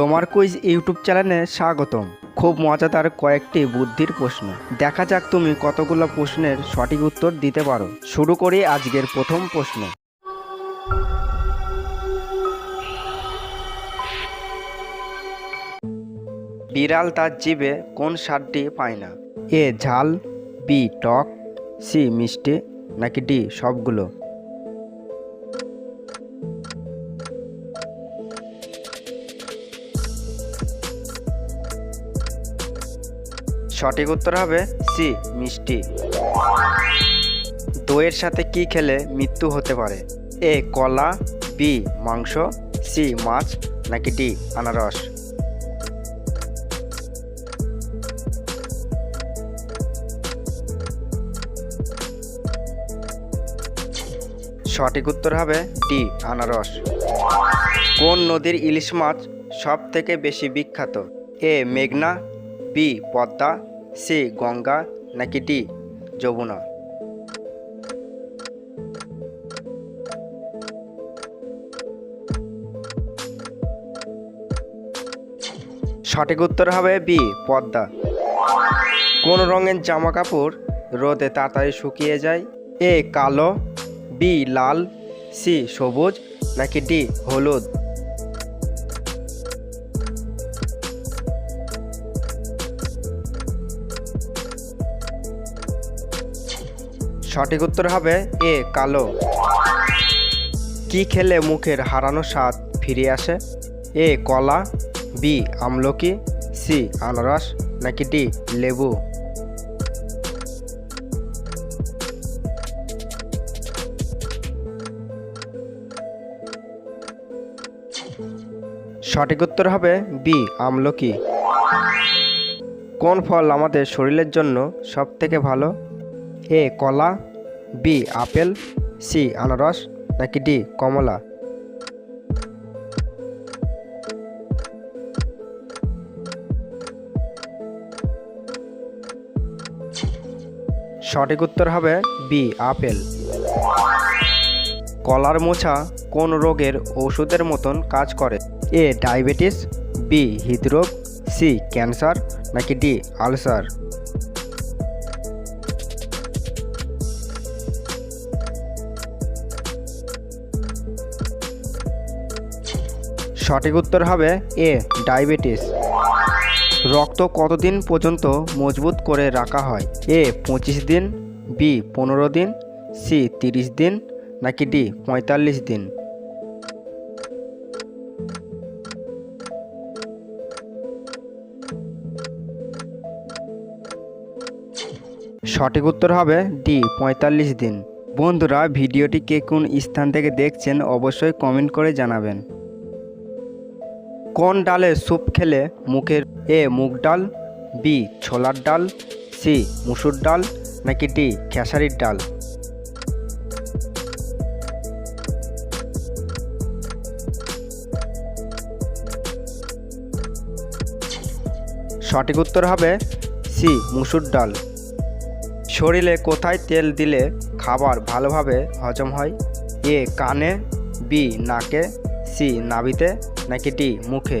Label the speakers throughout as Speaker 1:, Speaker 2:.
Speaker 1: তোমার quiz YouTube চ্যানেলে স্বাগতম। খুব মজাদার কয়েকটি বুদ্ধির প্রশ্ন। দেখা যাক তুমি কতগুলো প্রশ্নের সঠিক উত্তর দিতে পারো। শুরু করি আজকের প্রথম প্রশ্ন। বিড়াল তার জিভে কোন স্বাদটি পায় না? এ ঝাল, বি টক, সি মিষ্টি, নাকি ডি সবগুলো? সঠিক উত্তর হবে সি, মিষ্টি। দইয়ের সাথে কি খেলে মৃত্যু হতে পারে? এ, কলা, বি, মাংস, সি, মাছ, নাকি ডি, আনারস? সঠিক উত্তর হবে ডি, আনারস। কোন নদীর ইলিশ মাছ সব থেকে বেশি বিখ্যাত? এ, মেঘনা, বি, পদ্মা সি গঙ্গা নাকি ডি যমুনা। সঠিক উত্তর হবে বি, পদ্মা। কোন রঙের জামা কাপড় রোদে তাড়াতাড়ি শুকিয়ে যায়? এ কালো, বি লাল, সি সবুজ, নাকি ডি হলুদ? সঠিক উত্তর হবে এ, কালো। কি খেলে মুখের হারানো স্বাদ ফিরে আসে? এ, কলা, বি, আমলকি, সি, আনারস, নাকি ডি, লেবু? সঠিক উত্তর হবে বি, আমলকি। কোন ফল আমাদের শরীরের জন্য সব থেকে ভালো? এ কলা, বি আপেল, সি আনারস, নাকি ডি কমলা? সঠিক উত্তর হবে বি আপেল। কলার মোছা কোন রোগের ওষুধের মতন কাজ করে? এ ডায়াবেটিস, বি হৃদরোগ, সি ক্যান্সার, নাকি ডি আলসার? সঠিক উত্তর হবে এ, ডায়াবেটিস। রক্ত কতদিন পর্যন্ত মজবুত করে রাখা হয়? এ, পঁচিশ দিন, বি, পনেরো দিন, সি, তিরিশ দিন, নাকি ডি, পঁয়তাল্লিশ দিন? সঠিক উত্তর হবে ডি, পঁয়তাল্লিশ দিন। বন্ধুরা, ভিডিওটি কে কোন স্থান থেকে দেখছেন অবশ্যই কমেন্ট করে জানাবেন। কোন ডালে স্যুপ খেলে মুখের এ মুগ ডাল, বি ছোলার ডাল, সি মুসুর ডাল, নাকি ডি খেসারির ডাল? সঠিক উত্তর হবে সি মুসুর ডাল। শরীরে কোথায় তেল দিলে খাবার ভালোভাবে হজম হয়? এ কানে, বি নাকে সি, নাভিতে নাকি ডি, মুখে?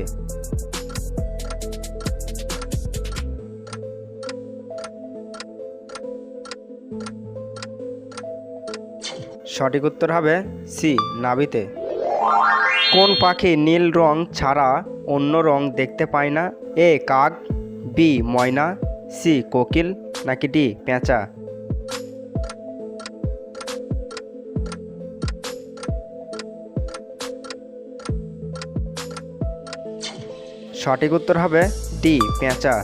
Speaker 1: সঠিক উত্তর হবে সি, নাভিতে। কোন পাখি নীল রং ছাড়া অন্য রং দেখতে পায় না? এ, কাক, বি, ময়না, সি, কোকিল, নাকি ডি, পেঁচা? সঠিক উত্তর হবে ডি পেঁচা।